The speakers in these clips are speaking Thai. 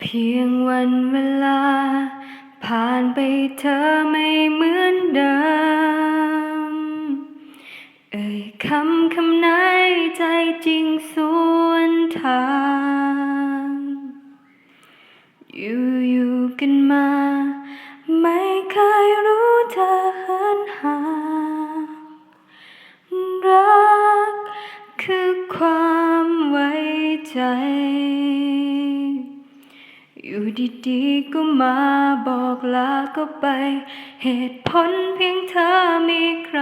เพียงวันเวลา ผ่านไปเธอไม่เหมือนเดิม เอ่ยคำคำไหนใจจริงสวนทาง อยู่อยู่กันมา ไม่เคยรู้เธอเหินห่างรักคือความไว้ใจ อยู่ดีๆก็มาบอกลาก็ไป เหตุผลเพียงเธอมีใคร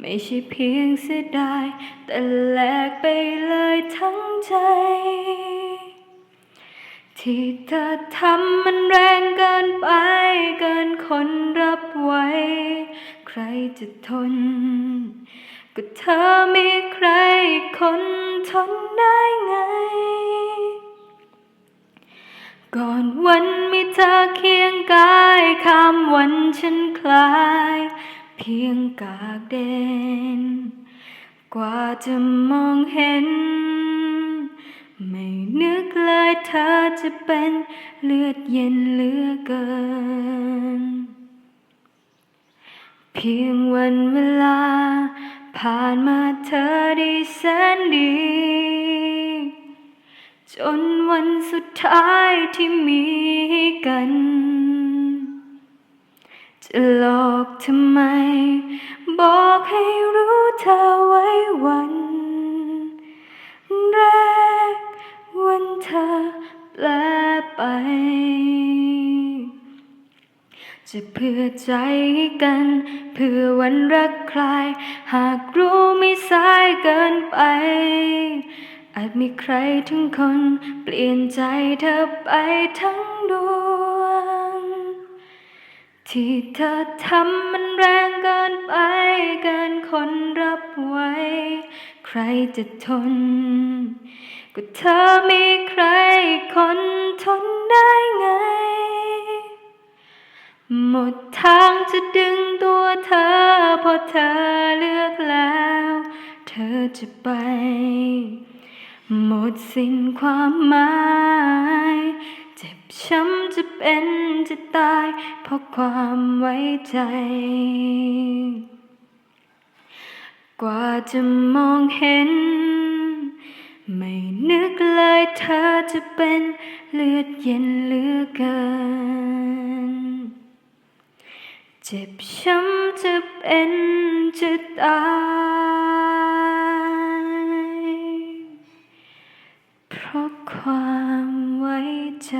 ไม่ใช่เพียงเสียดาย แต่แลกไปเลยทั้งใจ ที่เธอทำมันแรงเกินไป เกินคนรับไว้ ใครจะทน ก็เธอมีใครคนทนได้ไง ก่อนวันมีเธอเคียงกายข้ามวันฉันคลาย เพียงกากเด่นกว่าจะมองเห็น ไม่นึกเลยเธอจะเป็นเลือดเย็นเหลือเกิน เพียงวันเวลา ผ่านมาเธอด้แสนดี จนวันสุดท้ายที่มีกัน จะหลอกทำไม บอกให้รู้เธอไว้วัน แรกวันเธอแปลไป จะเพื่อใจกัน เพื่อวันรักใคร หากรู้ไม่สายเกินไป อาจมีใครทั้งคน เปลี่ยนใจเธอไปทั้งดวง ที่เธอทำมันแรงเกินไปเกินคนรับไว้ ใครจะทน ก็เธอมีใครคนทนได้ไง หมดทางจะดึงตัวเธอ พอเธอเลือกแล้ว เธอจะไป หมดสิ้นความหมาย เจ็บช้ำจะเป็นจะตาย เพราะความไว้ใจ กว่าจะมองเห็น ไม่นึกเลยเธอจะเป็นเลือดเย็นเหลือเกิน เจ็บช้ำจะเป็นจะตาย เพราะความไว้ใจ